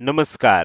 नमस्कार.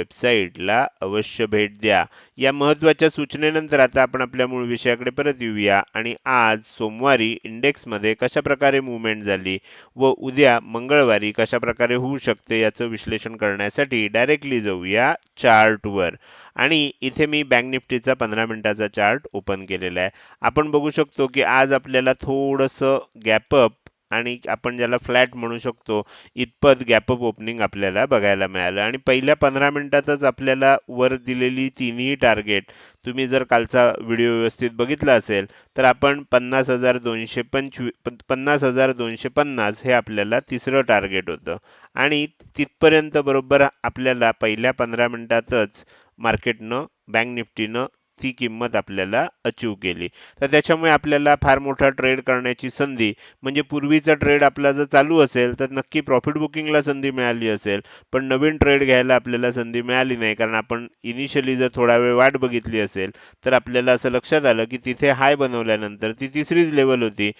वेबसाईटला अवश्य भेट द्या. या महत्त्वाच्या सूचनेनंतर आता आपण आपल्या मूळ विषयाकडे परत येऊया आणि आज सोमवारी इंडेक्समध्ये कशा प्रकारे मुवमेंट झाली व उद्या मंगळवारी कशा प्रकारे होऊ शकते याचं विश्लेषण करण्यासाठी डायरेक्टली जाऊया चार्टवर आणि इथे मी बँक निफ्टीचा पंधरा मिनिटाचा चार्ट ओपन केलेला आहे. आपण बघू शकतो की आज आपल्याला थोडंसं गॅपअप आणि आपण ज्याला फ्लॅट म्हणू शकतो इतपत गॅपअप ओपनिंग आपल्याला बघायला मिळालं. आणि पहिल्या पंधरा मिनिटातच आपल्याला वर दिलेली तिन्ही टार्गेट तुम्ही जर कालचा व्हिडिओ व्यवस्थित बघितला असेल तर आपण पन्नास हजार दोनशे पंचवी पन्नास हजार दोनशे पन्नास हे आपल्याला तिसरं टार्गेट होतं. आणि तिथपर्यंत बरोबर आपल्याला पहिल्या पंधरा मिनिटातच मार्केटनं बँक निफ्टीनं ती किंमत आपल्याला अचीव केली. तर त्याच्यामुळे आपल्याला फार मोठा ट्रेड करण्याची संधी म्हणजे पूर्वीचा ट्रेड आपला जर चालू असेल तर नक्की प्रॉफिट बुकिंगला संधी मिळाली असेल पण नवीन ट्रेड घ्यायला आपल्याला संधी मिळाली नाही कारण आपण इनिशियली जर थोडा वेळ वाट बघितली असेल तर आपल्याला असं लक्षात आलं की तिथे हाय बनवल्यानंतर ती तिसरीच लेवल होती.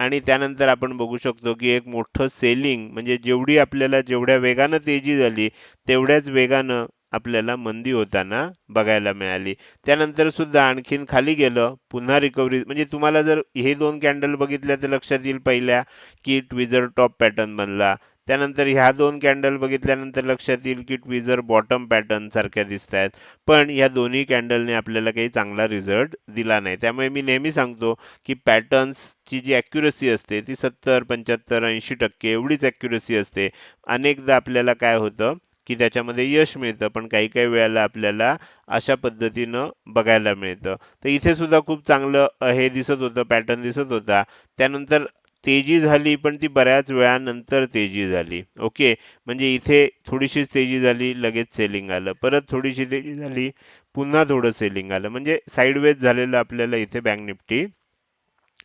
आणि त्यानंतर आपण बघू शकतो की एक मोठं सेलिंग म्हणजे जेवढी आपल्याला जेवढ्या वेगानं तेजी झाली तेवढ्याच वेगानं आपल्याला मंदी होताना बघायला मिळाली. त्यानंतर सुद्धा आणखीन खाली गेलं पुन्हा रिकव्हरी म्हणजे तुम्हाला जर हे दोन कॅन्डल बघितल्या तर लक्षात येईल पहिल्या की ट्विझर टॉप पॅटर्न बनला. त्यानंतर ह्या दोन कॅन्डल बघितल्यानंतर लक्षात येईल की ट्विझर बॉटम पॅटर्न सारख्या दिसत आहेत पण या दोन्ही कॅन्डलने आपल्याला काही चांगला रिझल्ट दिला नाही. त्यामुळे मी नेहमी सांगतो की पॅटर्न्सची जी ॲक्युरसी असते ती सत्तर पंच्याहत्तर ऐंशी टक्के एवढीच ॲक्युरसी असते. अनेकदा आपल्याला काय होतं की त्याच्यामध्ये यश मिळतं पण काही काही वेळेला आपल्याला अशा पद्धतीनं बघायला मिळतं. तर इथे सुद्धा खूप चांगलं हे दिसत होतं पॅटर्न दिसत होता. त्यानंतर तेजी झाली पण ती बऱ्याच वेळानंतर तेजी झाली. ओके? म्हणजे इथे थोडीशीच तेजी झाली लगेच सेलिंग आलं. परत थोडीशी तेजी झाली पुन्हा थोडं सेलिंग आलं. म्हणजे साईडवेज झालेलं आपल्याला इथे बँक निफ्टी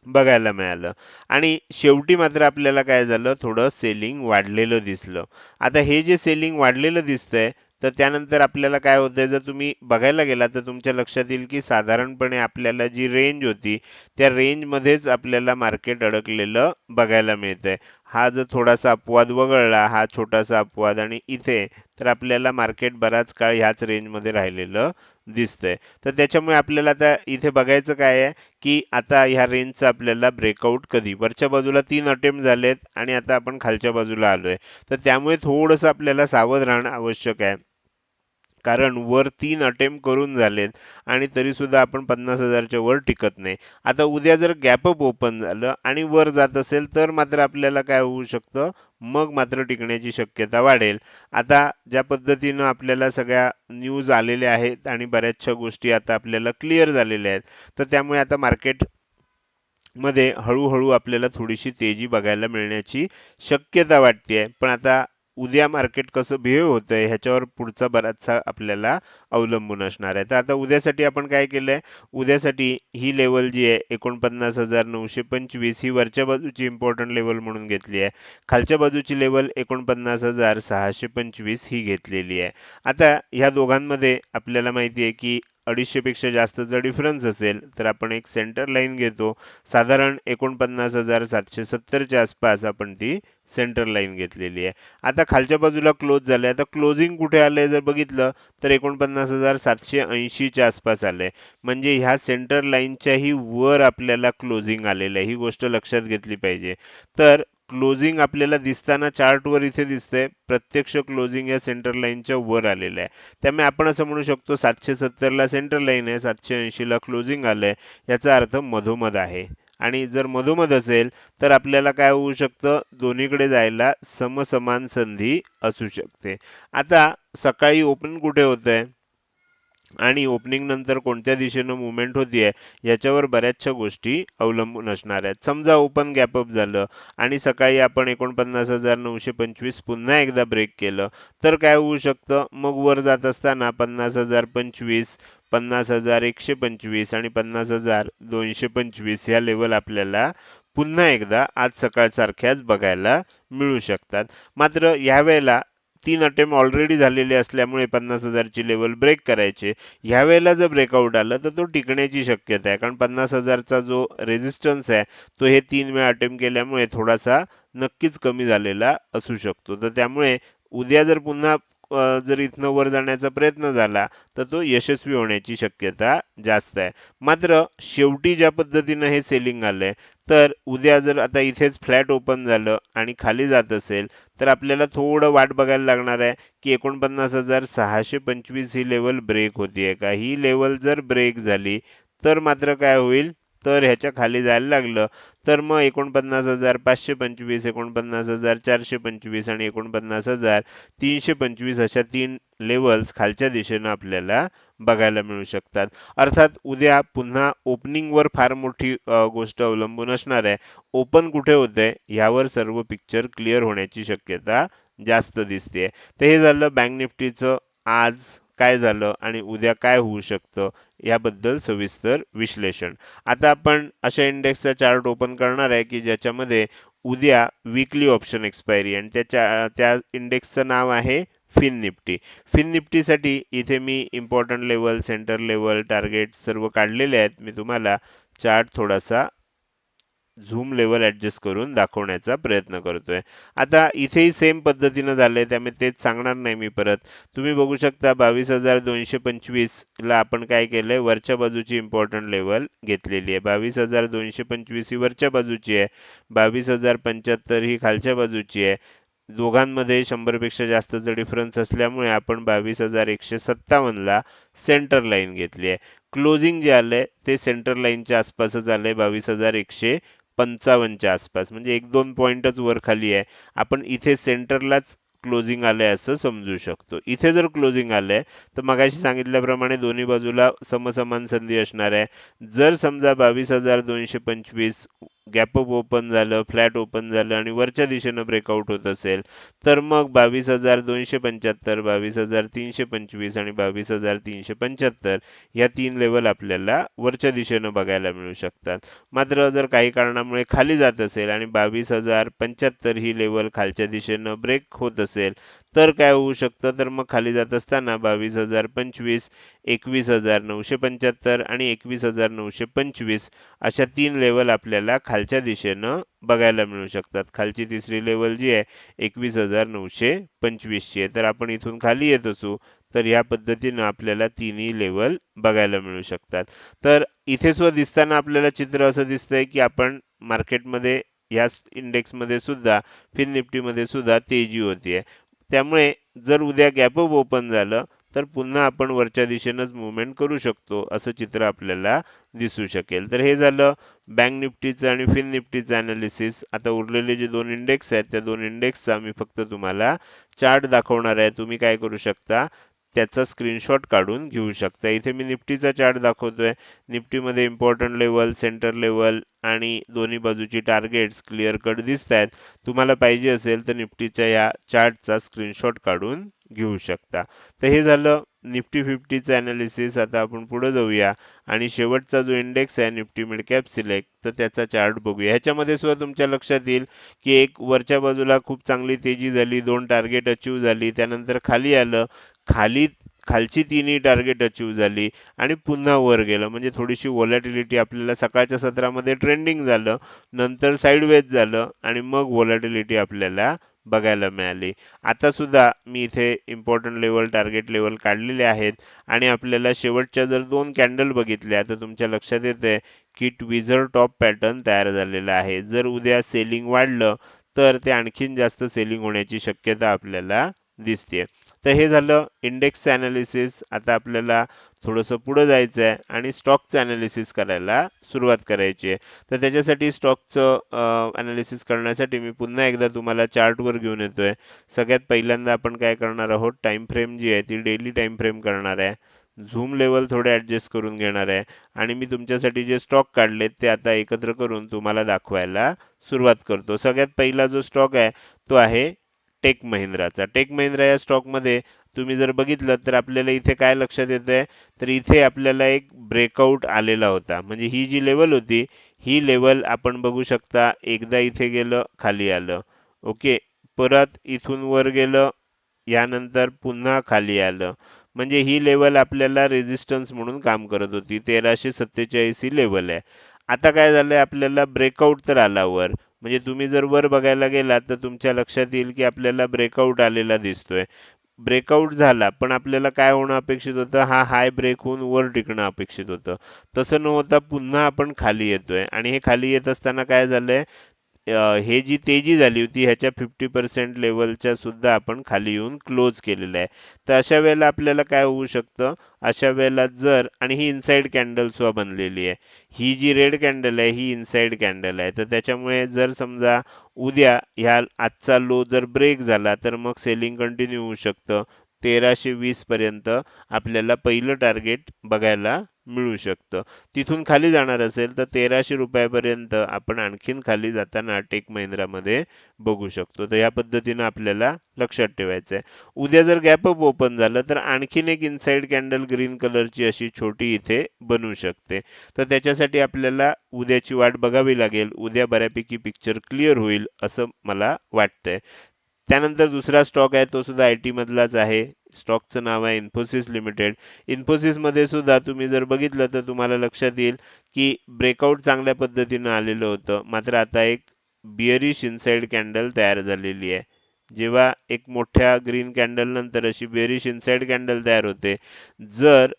बघायला मिळालं. आणि शेवटी मात्र आपल्याला काय झालं? थोडं सेलिंग वाढलेलं दिसलं. आता हे जे सेलिंग वाढलेलं दिसतंय तर त्यानंतर आपल्याला काय होतंय? जर तुम्ही बघायला गेला तर तुमच्या लक्षात येईल की साधारणपणे आपल्याला जी रेंज होती त्या रेंजमध्येच आपल्याला मार्केट अडकलेलं बघायला मिळतंय. हा जर थोडासा अपवाद वगळला हा छोटासा अपवाद आणि इथे तर आपल्याला मार्केट बराच काळ ह्याच रेंजमध्ये राहिलेलं दिसतंय. तर त्याच्यामुळे आपल्याला आता इथे बघायचं काय आहे की आता ह्या रेंजचं आपल्याला ब्रेकआउट कधी? वरच्या बाजूला तीन अटेम्प्ट झालेत आणि आता आपण खालच्या बाजूला आलोय. तर त्यामुळे थोडंसं आपल्याला सावध राहणं आवश्यक आहे. कारण वर तीन अटेम्प्ट करून झालेत आणि तरीसुद्धा आपण पन्नास हजारच्या वर टिकत नाही. आता उद्या जर गॅपअप ओपन झालं आणि वर जात असेल तर मात्र आपल्याला काय होऊ शकतं? मग मात्र टिकण्याची शक्यता वाढेल. आता ज्या पद्धतीनं आपल्याला सगळ्या न्यूज आलेल्या आहेत आणि बऱ्याचशा गोष्टी आता आपल्याला क्लिअर झालेल्या आहेत तर त्यामुळे आता मार्केटमध्ये हळूहळू आपल्याला थोडीशी तेजी बघायला मिळण्याची शक्यता वाटते पण आता उद्या मार्केट कसं बिहेव होतं आहे ह्याच्यावर पुढचा बराचसा आपल्याला अवलंबून असणार आहे. तर आता उद्यासाठी आपण काय केलं आहे उद्यासाठी ही लेवल जी आहे एकोणपन्नास हजार नऊशे पंचवीस ही वरच्या बाजूची इम्पॉर्टंट लेवल म्हणून घेतली आहे. खालच्या बाजूची लेवल एकोणपन्नास हजार सहाशे पंचवीस ही घेतलेली आहे. आता ह्या दोघांमध्ये आपल्याला माहिती आहे की अडीचशेपेक्षा जास्त जर डिफरन्स असेल तर आपण एक सेंटर लाईन घेतो. साधारण एकोणपन्नास हजार सातशे सत्तरच्या आसपास आपण ती सेंटर लाईन घेतलेली आहे. आता खालच्या बाजूला क्लोज झालंय. आता क्लोजिंग कुठे आलंय जर बघितलं तर एकोणपन्नास हजार सातशे ऐंशीच्या आसपास आलंय. म्हणजे ह्या सेंटर लाईनच्याही वर आपल्याला क्लोजिंग आलेलं आहे. ही गोष्ट लक्षात घेतली पाहिजे. तर क्लोजिंग आपल्याला दिसताना चार्टवर इथे दिसतंय. प्रत्यक्ष क्लोजिंग या सेंटर लाईनच्या वर आलेलं आहे. त्यामुळे आपण असं म्हणू शकतो सातशे सत्तरला सेंटर लाईन आहे सातशे ऐंशीला क्लोजिंग आलंय. याचा अर्थ मधोमध आहे. आणि जर मधोमध असेल तर आपल्याला काय होऊ शकतं? दोन्हीकडे जायला समसमान संधी असू शकते. आता सकाळी ओपन कुठे होतं आहे आणि ओपनिंग नंतर कोणत्या दिशेनं मुवमेंट होतीये याच्यावर बऱ्याचशा गोष्टी अवलंबून असणार आहेत. समजा ओपन गॅपअप झालं आणि सकाळी आपण एकोणपन्नास हजार नऊशे पंचवीस पुन्हा एकदा ब्रेक केलं तर काय होऊ शकतं? मग वर जात असताना पन्नास हजार पंचवीस पन्नास हजार एकशे पंचवीस आणि पन्नास हजार दोनशे पंचवीस या लेवल आपल्याला पुन्हा एकदा आज सकाळसारख्याच बघायला मिळू शकतात. मात्र यावेळेला तीन अटेम्प्ट ऑलरेडी झालेले असल्यामुळे पन्नास हजारची लेवल ब्रेक करायचे. ह्या वेळेला जर ब्रेकआउट आलं तर तो टिकण्याची शक्यता आहे. कारण पन्नास हजारचा जो रेजिस्टन्स आहे तो हे तीन वेळा अटेम्प्ट केल्यामुळे थोडासा नक्कीच कमी झालेला असू शकतो. तर त्यामुळे उद्या जर पुन्हा जर इथनं वर जाण्याचा प्रयत्न झाला तर तो यशस्वी होण्याची शक्यता जास्त आहे. मात्र शेवटी ज्या पद्धतीनं हे सेलिंग आलंय तर उद्या जर आता इथेच फ्लॅट ओपन झालं आणि खाली जात असेल तर आपल्याला थोडं वाट बघायला लागणार आहे की एकोणपन्नास हजार सहाशे पंचवीस ही लेवल ब्रेक होतीये का? ही लेवल जर ब्रेक झाली तर मात्र काय होईल? तर ह्याच्या खाली जायला लागलं. तर मग एकोणपन्नास हजार पाचशे पंचवीस एकोणपन्नास हजार चारशे पंचवीस आणि एकोणपन्नास हजार तीनशे पंचवीस अशा तीन लेवल्स खालच्या दिशेनं आपल्याला बघायला मिळू शकतात. अर्थात उद्या पुन्हा ओपनिंगवर फार मोठी गोष्ट अवलंबून असणार आहे. ओपन कुठे होते यावर सर्व पिक्चर क्लिअर होण्याची शक्यता जास्त दिसते तर हे झालं बँक निफ्टीचं आज काय झालं आणि उद्या काय होऊ शकतं याबद्दल सविस्तर विश्लेषण. आता आपण अशा इंडेक्सचा चार्ट ओपन करणार आहे की ज्याच्यामध्ये उद्या वीकली ऑप्शन एक्सपायरी आणि त्याच्या त्या इंडेक्सचं नाव आहे फिन निफ्टी फिन निफ्टीसाठी इथे मी important level centre level target सर्व काढलेले आहेत. मी तुम्हाला चार्ट थोडासा झूम लेवल ॲडजस्ट करून दाखवण्याचा प्रयत्न करतोय. आता इथेही सेम पद्धतीनं झालंय त्यामुळे तेच सांगणार नाही मी परत. तुम्ही बघू शकता बावीस हजार दोनशे पंचवीस ला आपण काय केलंय वरच्या बाजूची इम्पॉर्टंट लेवल घेतलेली आहे. बावीस हजार दोनशे पंचवीस ही वरच्या बाजूची आहे. बावीस हजार पंच्याहत्तर ही खालच्या बाजूची आहे. दोघांमध्ये शंभरपेक्षा जास्तचा डिफरन्स असल्यामुळे आपण बावीस हजार एकशे सत्तावन्नला सेंटर लाईन घेतली आहे. क्लोजिंग जे आलंय ते सेंटर लाईनच्या आसपासच आलंय बावीस हजार एकशे पंचावन्नच्या आसपास म्हणजे एक दोन पॉईंटच वर खाली आहे. आपण इथे सेंटरलाच क्लोजिंग आलंय असं समजू शकतो. इथे जर क्लोजिंग आलंय तर मगाशी सांगितल्याप्रमाणे दोन्ही बाजूला समसमान संधी असणार आहे. जर समजा बावीस हजार दोनशे पंचवीस गॅप अप ओपन झालं फ्लॅट ओपन झालं आणि वरच्या दिशेनं ब्रेकआउट होत असेल तर मग बावीस हजार दोनशे पंच्याहत्तर बावीस हजार तीनशे पंचवीस आणि बावीस हजार तीनशे पंच्याहत्तर या तीन लेवल आपल्याला वरच्या दिशेनं बघायला मिळू शकतात. मात्र जर काही कारणामुळे खाली जात असेल आणि बावीस हजार पंच्याहत्तर ही लेवल खालच्या दिशेनं ब्रेक होत असेल तर काय होऊ शकतं? तर मग खाली जात असताना बावीस हजार पंचवीस एकवीस हजार नऊशे पंच्याहत्तर आणि एकवीस हजार नऊशे पंचवीस अशा तीन लेवल आपल्याला खालच्या दिशेनं बघायला मिळू शकतात. खालची तिसरी लेवल जी आहे एकवीस हजार नऊशे पंचवीसची आहे. तर आपण इथून खाली येत असू तर या पद्धतीनं आपल्याला तिन्ही लेवल बघायला मिळू शकतात. तर इथे सुद्धा दिसताना आपल्याला चित्र असं दिसतंय की आपण मार्केटमध्ये या इंडेक्समध्ये सुद्धा फिन निफ्टीमध्ये सुद्धा तेजी होतीये. त्यामुळे जर उद्या गॅप अप ओपन झालं तर पुन्हा आपण वरच्या दिशेनंच मुवमेंट करू शकतो असं चित्र आपल्याला दिसू शकेल. तर हे झालं बँक निफ्टीचं आणि फिन निफ्टीचं अनालिसिस आता उरलेले जे दोन इंडेक्स आहेत त्या दोन इंडेक्सचा मी फक्त तुम्हाला चार्ट दाखवणार आहे. तुम्ही काय करू शकता? त्याचा स्क्रीनशॉट काढून घेऊ शकता. इथे मी निफ्टीचा चार्ट दाखवतोय. निफ्टीमध्ये इम्पॉर्टंट लेवल सेंटर लेवल आणि दोन्ही बाजूची टार्गेट्स क्लिअर कट दिसत आहेत तुम्हाला पाहिजे असेल तर निफ्टीच्या या चार्टचा स्क्रीनशॉट काढून घेऊ शकता. तर हे झालं निफ्टी फिफ्टीचं अनालिसिस आता आपण पुढे जाऊया. आणि शेवटचा जो इंडेक्स आहे निफ्टी मिड कॅप सिलेक्ट तर त्याचा चार्ट बघूया. ह्याच्यामध्ये सुद्धा तुमच्या लक्षात येईल की एक वरच्या बाजूला खूप चांगली तेजी झाली दोन टार्गेट अचीव झाली त्यानंतर खाली आलं. खाली खालची तिन्ही टार्गेट अचीव झाली आणि पुन्हा वर गेलं. म्हणजे थोडीशी व्हॉलॅटिलिटी आपल्याला सकाळच्या सत्रामध्ये ट्रेंडिंग झालं नंतर साईडवेज झालं आणि मग व्हॉलॅटिलिटी आपल्याला बघायला मिळाली. आता सुद्धा मी इथे इम्पॉर्टंट लेवल टार्गेट लेवल काढलेले आहेत आणि आपल्याला शेवटच्या जर दोन कॅन्डल बघितल्या तर तुमच्या लक्षात येते की ट्विझर टॉप पॅटर्न तयार झालेला आहे. जर उद्या सेलिंग वाढलं तर ते आणखीन जास्त सेलिंग होण्याची शक्यता आपल्याला दिसते तर हे झालं इंडेक्सचं अनालिसिस आता आपल्याला थोडंसं पुढं जायचं आहे आणि स्टॉकचं अनालिसिस करायला सुरुवात करायची आहे. तर त्याच्यासाठी स्टॉकचं अनालिसिस करण्यासाठी मी पुन्हा एकदा तुम्हाला चार्टवर घेऊन येतोय. सगळ्यात पहिल्यांदा आपण काय करणार आहोत? टाईम फ्रेम जी आहे ती डेली टाईम फ्रेम करणार आहे. झूम लेवल थोडे ॲडजस्ट करून घेणार आहे. आणि मी तुमच्यासाठी जे स्टॉक काढलेत ते आता एकत्र करून तुम्हाला दाखवायला सुरुवात करतो. सगळ्यात पहिला जो स्टॉक आहे तो आहे टेक महिंद्राचा. टेक महिंद्रा या स्टॉकमध्ये तुम्ही जर बघितलं तर आपल्याला इथे काय लक्षात येतं आहे तर इथे आपल्याला एक ब्रेकआउट आलेला होता. म्हणजे ही जी लेवल होती ही लेवल आपण बघू शकता एकदा इथे गेलं खाली आलं. ओके? परत इथून वर गेलं यानंतर पुन्हा खाली आलं. म्हणजे ही लेवल आपल्याला रेजिस्टन्स म्हणून काम करत होती. तेराशे सत्तेचाळीस ही लेवल आहे. आता काय झालंय? आपल्याला ब्रेकआउट तर आला वर. म्हणजे तुम्ही जर वर बघायला गेलात तर तुमच्या लक्षात येईल की आपल्याला ब्रेकआउट आलेला दिसतोय. ब्रेकआउट झाला पण आपल्याला काय होणं अपेक्षित होतं? हा हाय ब्रेक होऊन वर टिकणं अपेक्षित होतं. तसं न होता पुन्हा आपण खाली येतोय. आणि हे खाली येत असताना काय झालंय? हे जी तेजी झाली होती ह्याच्या फिफ्टी पर्सेंट लेवलच्या सुद्धा आपण खाली येऊन क्लोज केलेलं आहे. तर अशा वेळेला आपल्याला काय होऊ शकतं? अशा वेळेला जर आणि ही इनसाइड कॅन्डल सुद्धा बनलेली आहे. ही जी रेड कॅन्डल आहे ही इनसाइड कॅन्डल आहे. तर त्याच्यामुळे जर समजा उद्या ह्या आजचा लो जर ब्रेक झाला तर मग सेलिंग कंटिन्यू होऊ शकतं. तेराशे वीस पर्यंत आपल्याला पहिलं टार्गेट बघायला मिळू शकतं. तिथून खाली जाणार असेल तर तेराशे रुपयापर्यंत आपण आणखीन खाली जाताना टेक महिंद्रामध्ये बघू शकतो. तर या पद्धतीनं आपल्याला लक्षात ठेवायचं आहे. उद्या जर गॅपअप ओपन झालं तर आणखीन एक इनसाइड कॅन्डल ग्रीन कलरची अशी छोटी इथे बनू शकते. तर त्याच्यासाठी आपल्याला उद्याची वाट बघावी लागेल. उद्या बऱ्यापैकी पिक्चर क्लिअर होईल असं मला वाटतंय. त्यानंतर दुसरा स्टॉक आहे तो सुद्धा आय टी मधलाच आहे. स्टॉकचं नाव आहे इन्फोसिस लिमिटेड इन्फोसिसमध्ये सुद्धा तुम्ही जर बघितलं तर तुम्हाला लक्षात येईल की ब्रेकआउट चांगल्या पद्धतीनं आलेलं होतं. मात्र आता एक बिअरिश इनसाइड कॅन्डल तयार झालेली आहे. जेव्हा एक मोठ्या ग्रीन कॅन्डल नंतर अशी बेरिश इनसाइड कॅन्डल तयार होते. जर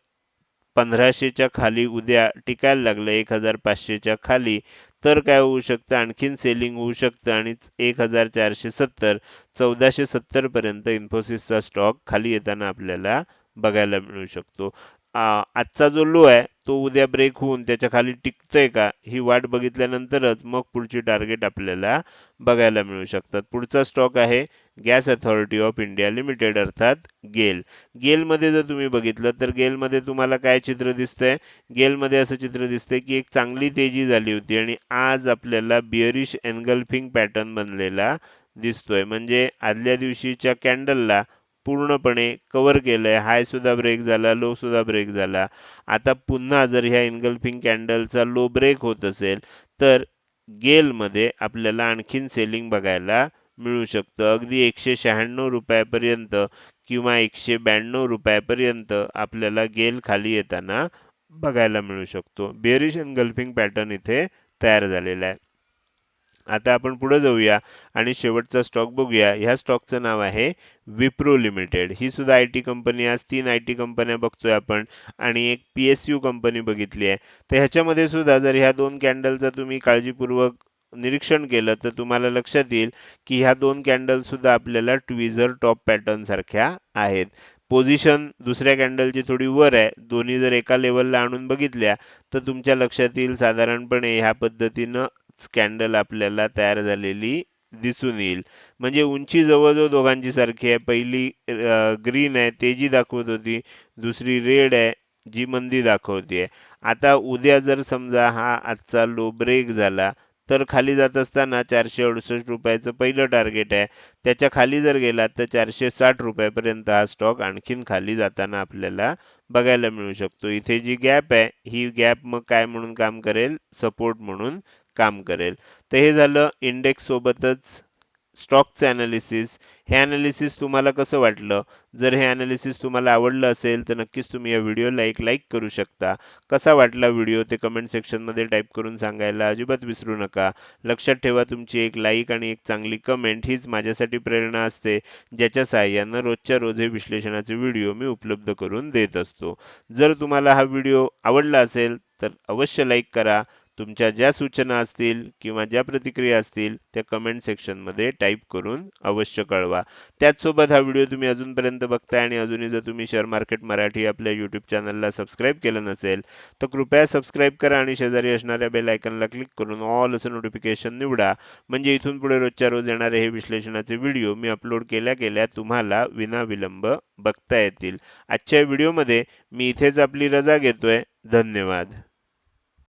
पंधराशेच्या खाली उद्या टिकायला लागलं एक हजार पाचशेच्या खाली तर काय होऊ शकतं? आणखीन सेलिंग होऊ शकतं आणि एक हजार चारशे सत्तर चौदाशे सत्तर पर्यंत इन्फोसिसचा स्टॉक खाली येताना आपल्याला बघायला मिळू शकतो. आजचा जो लो आहे तो उद्या ब्रेक होऊन त्याच्याखाली टिकतोय का ही वाट बघितल्यानंतरच मग पुढची टार्गेट आपल्याला बघायला मिळू शकतात. पुढचा स्टॉक आहे gas authority of India limited अर्थात गेल गेलमध्ये जर तुम्ही बघितलं तर गेलमध्ये तुम्हाला काय चित्र दिसतंय? गेलमध्ये असं चित्र दिसतंय की एक चांगली तेजी झाली होती आणि आज आपल्याला बिअरिश एनगल्फिंग पॅटर्न बनलेला दिसतोय. म्हणजे आदल्या दिवशीच्या कॅन्डलला पूर्णपणे कव्हर केलंय. हाय सुद्धा ब्रेक झाला लो सुद्धा ब्रेक झाला. आता पुन्हा जर ह्या इनगल्फिंग कॅन्डलचा लो ब्रेक होत असेल तर गेलमध्ये आपल्याला आणखीन सेलिंग बघायला मिळू शकतं. अगदी एकशे शहाण्णव रुपयापर्यंत किंवा एकशे ब्याण्णव रुपयापर्यंत आपल्याला गेल खाली येताना बघायला मिळू शकतो. बेरिश एनगल्फिंग पॅटर्न इथे तयार झालेला आहे. आता आपण पुढे जाऊया आणि शेवटचा स्टॉक बघूया. ह्या स्टॉकचं नाव आहे विप्रो लिमिटेड. ही सुद्धा आय टी कंपनी आज तीन आय टी कंपन्या बघतोय आपण. आणि एक पी एस यू कंपनी बघितली आहे. तर ह्याच्यामध्ये सुद्धा जर ह्या दोन कॅन्डलचा तुम्ही काळजीपूर्वक निरीक्षण केलं तर तुम्हाला लक्षात येईल की ह्या दोन कॅन्डल सुद्धा आपल्याला ट्विझर टॉप पॅटर्न सारख्या आहेत. पोझिशन दुसऱ्या कॅन्डलची थोडी वर आहे. दोन्ही जर एका लेवलला आणून बघितल्या तर तुमच्या लक्षात येईल साधारणपणे ह्या पद्धतीनं स्कॅन्डल आपल्याला तयार झालेली दिसून येईल. म्हणजे उंची जवळजवळ दोघांची सारखी आहे. पहिली ग्रीन आहे ते जी दाखवत होती दुसरी रेड आहे जी मंदी दाखवते आता उद्या जर समजा हा आजचा लो ब्रेक झाला तर खाली जात असताना चारशे अडुसष्ट रुपयाचं पहिलं टार्गेट आहे. त्याच्याखाली जर गेला तर चारशे साठ रुपयापर्यंत हा स्टॉक आणखीन खाली जाताना आपल्याला बघायला मिळू शकतो. इथे जी गॅप आहे ही गॅप मग काय म्हणून काम करेल? सपोर्ट म्हणून काम करेल. तर हे झालं इंडेक्स सोबतच स्टॉकचं ॲनालिसिस हे ॲनालिसिस तुम्हाला कसं वाटलं? जर हे ॲनालिसिस तुम्हाला आवडलं असेल तर नक्कीच तुम्ही या व्हिडिओला एक लाईक करू शकता. कसा वाटला व्हिडिओ? ते कमेंट सेक्शनमध्ये टाईप करून सांगायला अजिबात विसरू नका. लक्षात ठेवा तुमची एक लाईक आणि एक चांगली कमेंट हीच माझ्यासाठी प्रेरणा असते ज्याच्या सहाय्यानं रोजच्या रोज हे विश्लेषणाचे व्हिडिओ मी उपलब्ध करून देत असतो. जर तुम्हाला हा व्हिडिओ आवडला असेल तर अवश्य लाईक करा. तुमच्या ज्या सूचना असतील किंवा ज्या प्रतिक्रिया असतील त्या कमेंट सेक्शनमध्ये टाईप करून अवश्य कळवा. त्याचसोबत हा व्हिडिओ तुम्ही अजूनपर्यंत बघताय आणि अजूनही जर तुम्ही शेअर मार्केट मराठी आपल्या यूट्यूब चॅनलला सबस्क्राईब केलं नसेल तर कृपया सबस्क्राईब करा आणि शेजारी असणाऱ्या बेल आयकनला क्लिक करून ऑल असं नोटिफिकेशन निवडा. म्हणजे इथून पुढे रोजच्या रोज येणारे हे विश्लेषणाचे व्हिडिओ मी अपलोड केल्या केल्या तुम्हाला विनाविलंब बघता येतील. आजच्या व्हिडिओमध्ये मी इथेच आपली रजा घेतोय. धन्यवाद.